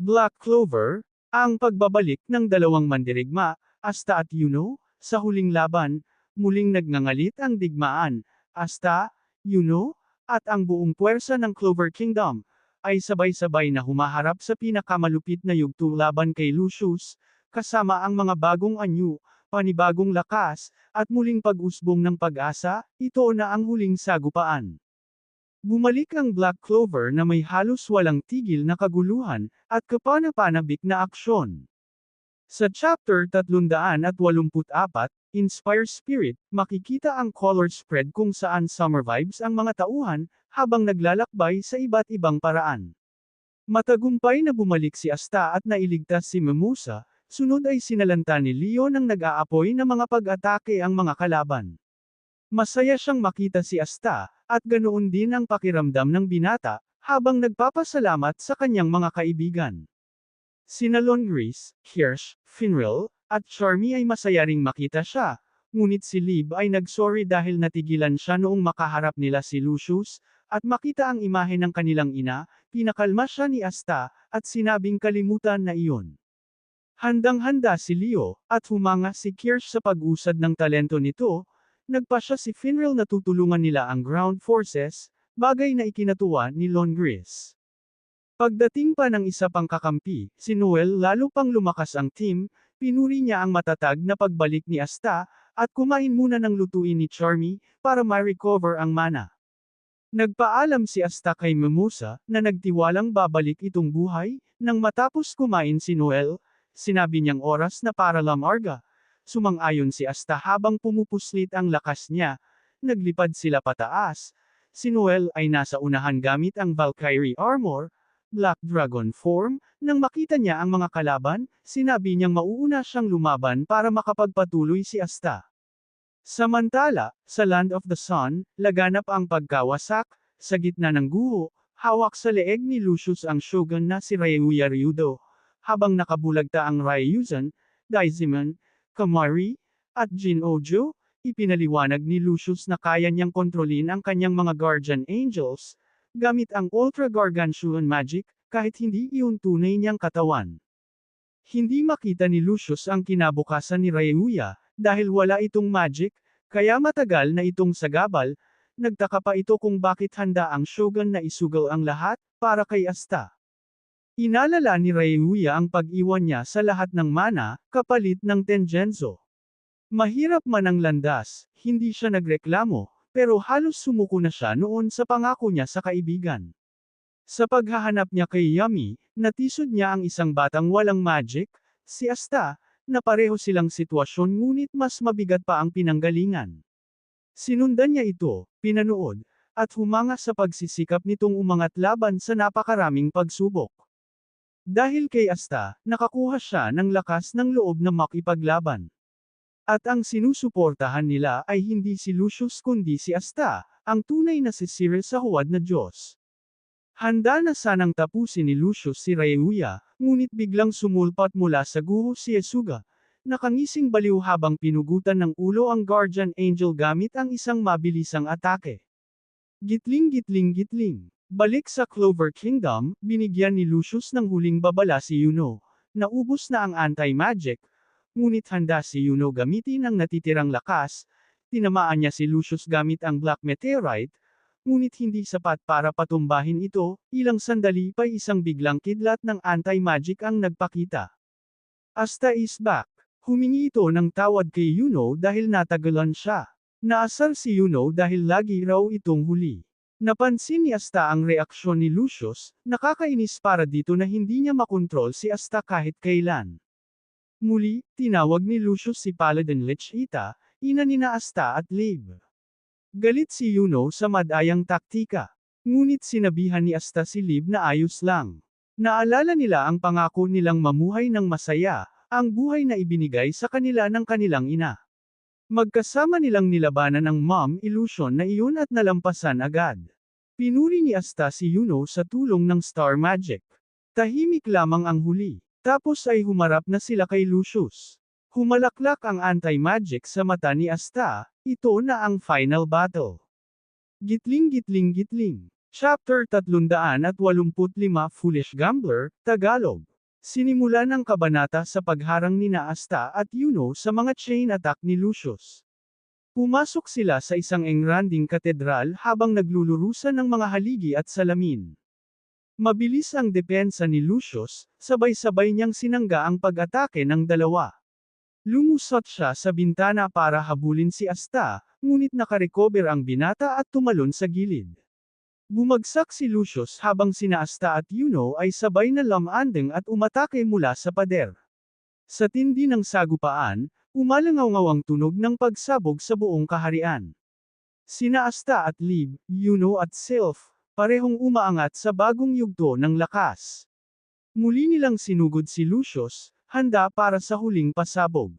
Black Clover, ang pagbabalik ng dalawang mandirigma, Asta at Yuno, sa huling laban, muling nagngangalit ang digmaan, Asta, Yuno, at ang buong puwersa ng Clover Kingdom, ay sabay-sabay na humaharap sa pinakamalupit na yugto laban kay Lucius, kasama ang mga bagong anyo, panibagong lakas, at muling pag-usbong ng pag-asa, ito na ang huling sagupaan. Bumalik ang Black Clover na may halos walang tigil na kaguluhan, at kapanapanabik na aksyon. Sa chapter 384, Inspire Spirit, makikita ang color spread kung saan summer vibes ang mga tauhan, habang naglalakbay sa iba't ibang paraan. Matagumpay na bumalik si Asta at nailigtas si Memusa, sunod ay sinalanta ni Leo ng nag-aapoy na mga pag-atake ang mga kalaban. Masaya siyang makita si Asta, at ganoon din ang pakiramdam ng binata, habang nagpapasalamat sa kanyang mga kaibigan. Sina Longris, Hirsch, Finril, at Charmy ay masaya ring makita siya, ngunit si Lib ay nagsorry dahil natigilan siya noong makaharap nila si Lucius, at makita ang imahe ng kanilang ina, pinakalma siya ni Asta, at sinabing kalimutan na iyon. Handang-handa si Leo, at humanga si Kirsch sa pag-usad ng talento nito, nagpa siya si Finril na tutulungan nila ang ground forces, bagay na ikinatuwa ni Longris. Pagdating pa ng isa pang kakampi, si Noel lalo pang lumakas ang team, pinuri niya ang matatag na pagbalik ni Asta, at kumain muna ng lutuin ni Charmy, para ma-recover ang mana. Nagpaalam si Asta kay Mimosa, na nagtiwalang babalik itong buhay, nang matapos kumain si Noel, sinabi niyang oras na para lamarga. Sumang-ayon si Asta habang pumupuslit ang lakas niya, naglipad sila pataas. Si Noel ay nasa unahan gamit ang Valkyrie armor, Black Dragon form, nang makita niya ang mga kalaban, sinabi niyang mauuna siyang lumaban para makapagpatuloy si Asta. Samantala, sa Land of the Sun, laganap ang pagkawasak, sa gitna ng guho, hawak sa leeg ni Lucius ang shogun na si Ryuya Ryudo, habang nakabulagta ang Ryuzan, Daizimon, Kamari, at Jin Ojo, ipinaliwanag ni Lucius na kaya niyang kontrolin ang kanyang mga guardian angels, gamit ang Ultra Gargantuan Magic, kahit hindi iyon tunay niyang katawan. Hindi makita ni Lucius ang kinabukasan ni Ryuya, dahil wala itong magic, kaya matagal na itong sagabal, nagtaka pa ito kung bakit handa ang shogun na isugal ang lahat, para kay Asta. Inalala ni Ryuya ang pag-iwan niya sa lahat ng mana, kapalit ng Tengenzo. Mahirap man ang landas, hindi siya nagreklamo, pero halos sumuko na siya noon sa pangako niya sa kaibigan. Sa paghahanap niya kay Yami, natisod niya ang isang batang walang magic, si Asta, na pareho silang sitwasyon ngunit mas mabigat pa ang pinanggalingan. Sinundan niya ito, pinanood, at humanga sa pagsisikap nitong umangat laban sa napakaraming pagsubok. Dahil kay Asta, nakakuha siya ng lakas ng loob na makipaglaban. At ang sinusuportahan nila ay hindi si Lucius kundi si Asta, ang tunay na si Cyril sa huwad na Diyos. Handa na sanang tapusin ni Lucius si Reuya, ngunit biglang sumulpat mula sa guho si Esuga. Nakangising baliw habang pinugutan ng ulo ang Guardian Angel gamit ang isang mabilisang atake. Gitling-gitling-gitling. Balik sa Clover Kingdom, binigyan ni Lucius ng huling babala si Yuno. Naubos na ang anti-magic, ngunit handa si Yuno gamitin ang natitirang lakas, tinamaan niya si Lucius gamit ang Black Meteorite, ngunit hindi sapat para patumbahin ito, ilang sandali pa isang biglang kidlat ng anti-magic ang nagpakita. Asta is back. Humingi ito ng tawad kay Yuno dahil natagalan siya. Naasar si Yuno dahil lagi raw itong huli. Napansin ni Asta ang reaksyon ni Lucius, nakakainis para dito na hindi niya makontrol si Asta kahit kailan. Muli, tinawag ni Lucius si Paladin Lechita, ina ni Asta at Lib. Galit si Yuno sa madayang taktika. Ngunit sinabihan ni Asta si Lib na ayos lang. Naalala nila ang pangako nilang mamuhay ng masaya, ang buhay na ibinigay sa kanila ng kanilang ina. Magkasama nilang nilabanan ang mom illusion na iyon at nalampasan agad. Pinuri ni Asta si Yuno sa tulong ng Star Magic. Tahimik lamang ang huli. Tapos ay humarap na sila kay Lucius. Humalaklak ang anti-magic sa mata ni Asta, ito na ang final battle. Gitling-gitling-gitling. Chapter 385 Foolish Gambler, Tagalog. Sinimula ng kabanata sa pagharang ni Asta at Yuno sa mga chain attack ni Lucius. Pumasok sila sa isang engranding katedral habang naglulurusan ng mga haligi at salamin. Mabilis ang depensa ni Lucius, sabay-sabay niyang sinangga ang pag-atake ng dalawa. Lumusot siya sa bintana para habulin si Asta, ngunit nakarecover ang binata at tumalon sa gilid. Bumagsak si Lucius habang sina Asta at Yuno ay sabay na lamandeng at umatake mula sa pader. Sa tindi ng sagupaan, umalangaw ang tunog ng pagsabog sa buong kaharian. Sina Asta at Lib, Yuno at Sylph, parehong umaangat sa bagong yugto ng lakas. Muli nilang sinugod si Lucius, handa para sa huling pasabog.